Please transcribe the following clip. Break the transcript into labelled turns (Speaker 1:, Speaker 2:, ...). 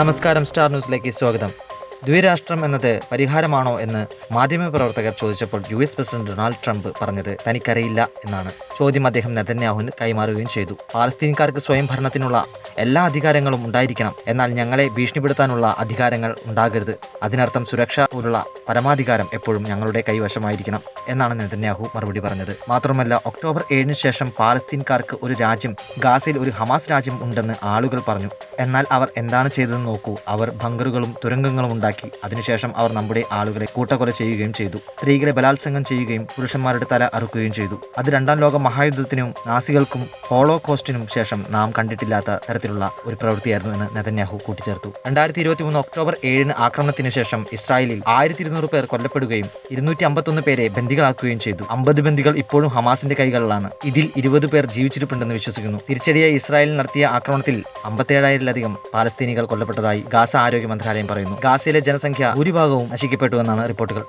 Speaker 1: നമസ്കാരം സ്റ്റാർ ന്യൂസിലേക്ക് സ്വാഗതം. ദ്വിരാഷ്ട്രം എന്നത് പരിഹാരമാണോ എന്ന് മാധ്യമപ്രവർത്തകർ ചോദിച്ചപ്പോൾ U S president Donald Trump പറഞ്ഞത് തനിക്കറിയില്ല എന്നാണ്. ചോദ്യം അദ്ദേഹം നെതന്യാഹുവിന് കൈമാറുകയും ചെയ്തു. പാലസ്തീൻകാർക്ക് സ്വയം ഭരണത്തിനുള്ള എല്ലാ അധികാരങ്ങളും ഉണ്ടായിരിക്കണം. എന്നാൽ ഞങ്ങളെ ഭീഷണിപ്പെടുത്താനുള്ള അധികാരങ്ങൾ ഉണ്ടാകരുത്. അതിനർത്ഥം സുരക്ഷ പോലുള്ള പരമാധികാരം എപ്പോഴും ഞങ്ങളുടെ കൈവശമായിരിക്കണം എന്നാണ് നെതന്യാഹു മറുപടി പറഞ്ഞത്. മാത്രമല്ല ഒക്ടോബർ ഏഴിന് ശേഷം പാലസ്തീൻകാർക്ക് ഒരു രാജ്യം ഗാസയിൽ ഒരു ഹമാസ് രാജ്യം ഉണ്ടെന്ന് ആളുകൾ പറഞ്ഞു. എന്നാൽ അവർ എന്താണ് ചെയ്തതെന്ന് നോക്കൂ. അവർ ബങ്കറുകളും തുരങ്കങ്ങളും ഉണ്ടാക്കി. അതിനുശേഷം അവർ നമ്മുടെ ആളുകളെ കൂട്ടക്കൊല ചെയ്യുകയും ചെയ്തു. സ്ത്രീകളെ ബലാത്സംഗം ചെയ്യുകയും പുരുഷന്മാരുടെ തല അറുക്കുകയും ചെയ്തു. അത് രണ്ടാം ലോക മഹായുദ്ധത്തിനും നാസികൾക്കും ഹോളോകോസ്റ്റിനും ശേഷം നാം കണ്ടിട്ടില്ലാത്ത തരത്തിലുള്ള ഒരു പ്രവൃത്തിയായിരുന്നു എന്ന് നെതന്യാഹു കൂട്ടിച്ചേർത്തു. രണ്ടായിരത്തി ഇരുപത്തി മൂന്ന് ഒക്ടോബർ ഏഴിന് ആക്രമണത്തിന് ശേഷം ഇസ്രായേലിൽ ആയിരത്തി ഇരുന്നൂറ് പേർ കൊല്ലപ്പെടുകയും ഇരുന്നൂറ്റി അമ്പത്തൊന്ന് പേരെ ബന്ദികളാക്കുകയും ചെയ്തു. അമ്പത് ബന്ദികൾ ഇപ്പോഴും ഹമാസിന്റെ കൈകളിലാണ്. ഇതിൽ ഇരുപത് പേർ ജീവിച്ചിരിപ്പുണ്ടെന്ന് വിശ്വസിക്കുന്നു. തിരിച്ചടിയായി ഇസ്രായേൽ നടത്തിയ ആക്രമണത്തിൽ അമ്പത്തേഴായിരത്തിലധികം പാലസ്തീനികൾ കൊല്ലപ്പെട്ടതായി ഗാസ ആരോഗ്യ മന്ത്രാലയം പറയുന്നു. ഗാസയിലെ ജനസംഖ്യ ഭൂരിഭാഗവും നശിക്കപ്പെട്ടുവെന്നാണ് റിപ്പോർട്ടുകൾ.